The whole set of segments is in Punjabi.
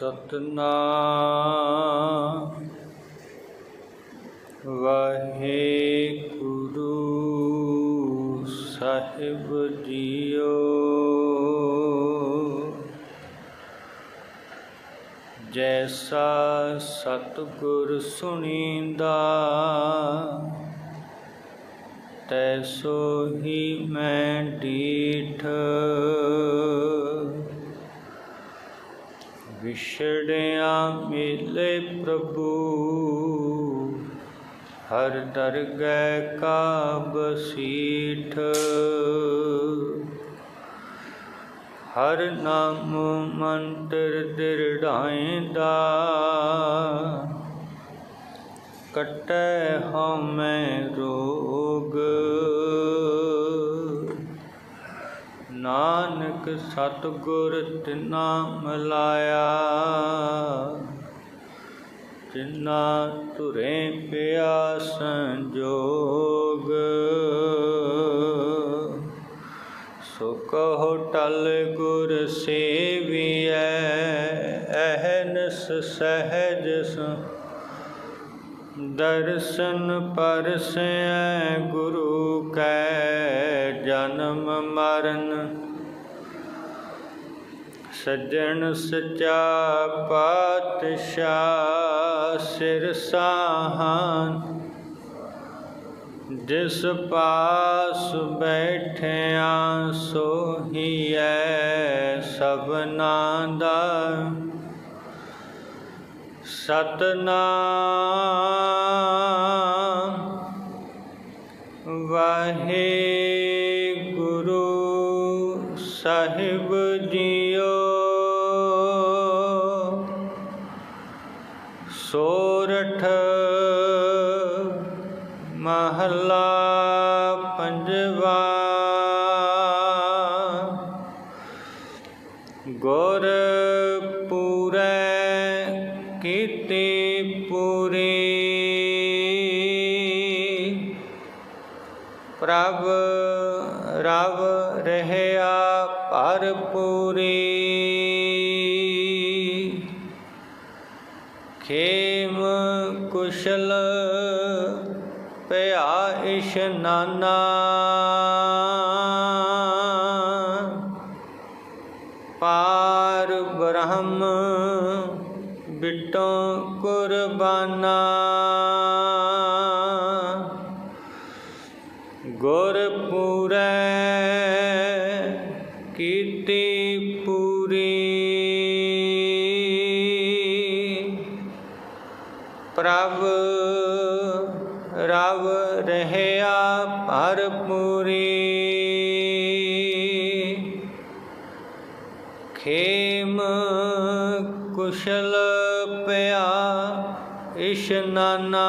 ਸਤਨਾਮ। ਵਾਹਿਗੁਰੂ ਸਾਹਿਬ ਜੀਓ। ਜੈਸਾ ਸਤਿਗੁਰ ਸੁਣੀਂਦਾ ਤੈਸੋ ਹੀ ਮੈਂ ਡੀਠ ਵਿਛੜਿਆ ਮਿਲੇ ਪ੍ਰਭੂ। ਹਰ ਦਰਗਹਿ ਕਾ ਬਸੀਠ ਹਰ ਨਾਮ ਮੰਤਰ ਦਿਰੜਾਇਂਦਾ ਕਟੈ ਹਮੈ ਰੋਗ। ਨਾਨਕ ਸਤਗੁਰ ਤਿਨਾ ਮਲਾਇਆ। ਤਿਨਾ ਤੁਰੇ ਪਿਆ ਸੰਜੋਗ। ਸੁਖ ਕਹੋ ਟਲ ਗੁਰ ਸੇਵੀਐ ਅਹਨਸ ਸਹਿਜ ਦਰਸ਼ਨ ਪਰਸੈ ਗੁਰੂ ਕੈ ਜਨਮ ਮਰਨ। ਸੱਜਣ ਸਚਾ ਪਾਤਸ਼ਾਹ ਸਿਰ ਸਾਹਨ। ਜਿਸ ਪਾਸ ਬੈਠਿਆ ਸੋਹੀਐ ਸਭਨਾ ਦਾ। ਸਤਨਾਮ। ਵਾਹਿਗੁਰੂ ਸਾਹਿਬ ਜੀਓ। ਸੋਰਠ ਮਹੱਲਾ ਪੰਜਵਾ। ਗੁਰ ਪ੍ਰਭ ਰਵ ਰਹਿਆ ਭਰਪੂਰੀ। ਖੇਮ ਕੁਸ਼ਲ ਪਿਆ ਇਸ਼ਨਾਨਾ ਪਾਰ ਬ੍ਰਹਮ ਬਿਟੋ ਕੁਰਬਾਨਾ। ਪੂਰੀ ਪ੍ਰਭ ਰਵ ਰਹਿਆ ਭਰਪੂਰੀ ਖੇਮ ਕੁਸ਼ਲ ਪਿਆ ਇਸ਼ਨਾਨਾ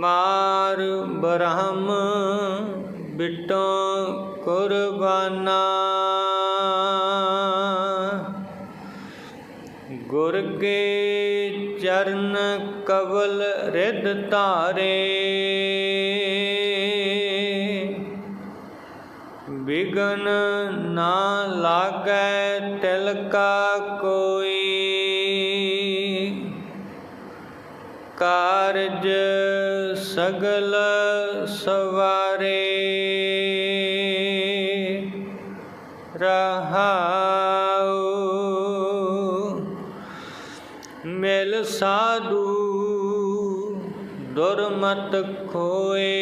ਮਾਰ ਬ੍ਰਹਮ ਬਿਟੋ ਕੁਰਬਾਨਾ। ਗੁਰ ਕੇ ਚਰਨ ਕਵਲ ਰਿਦ ਧਾਰੇ। ਬਿਗਨ ਨਾ ਲਾਗੈ ਤਿਲ ਕਾ ਕੋਈ। ਕਾਰਜ ਸਗਲ ਸਵਾਰੇ। ਰਹਾਉ ਮਿਲ ਸਾਧੂ ਦੁਰਮਤ ਖੋਏ।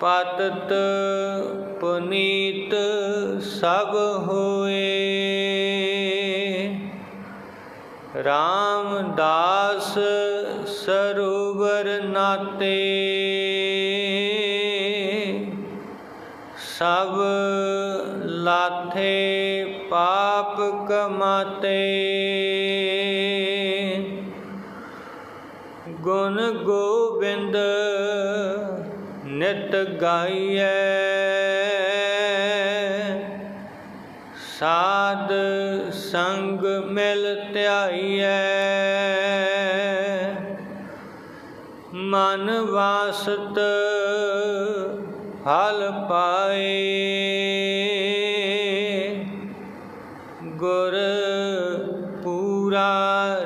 ਪਤਤ ਪੁਨੀਤ ਸਭ ਹੋਏ। ਰਾਮਦਾਸ ਸਰੂਵਰ ਨਾਤੇ। ਸਭ ਲਾਥੇ ਪਾਪ ਕਮਾਤੇ। ਗੁਣ ਗੋਬਿੰਦ ਨਿਤ ਗਾਈਐ। ਸਾਧ ਸੰਗ ਮਿਲ ਧਿਆਈਐ। ਮਨ ਵਾਸਤ ਹਲ ਪਾਏ। ਗੁਰ ਪੂਰਾ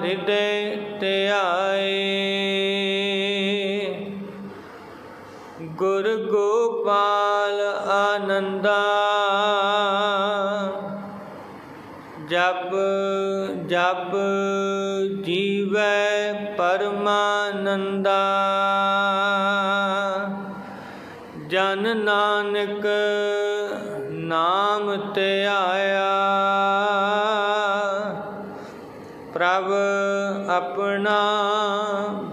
ਹਿਰਦੇ ਧਿਆਏ। ਗੁਰ ਗੋਪਾਲ ਆਨੰਦਾ। ਜਪ ਜਪ ਜੀਵੈ ਪਰਮਾਨੰਦਾ। ਜਨ ਨਾਨਕ ਨਾਮ ਧਿਆਇਆ ਪ੍ਰਭ ਆਪਣਾ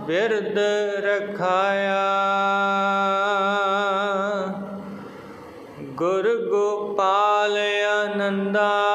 ਬਿਰਦ ਰਖਾਇਆ। ਗੁਰ ਗੋਪਾਲ ਆਨੰਦਾ।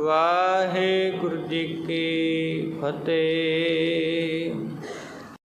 ਵਾਹਿਗੁਰੂ ਜੀ ਕੀ ਫਤਿਹ।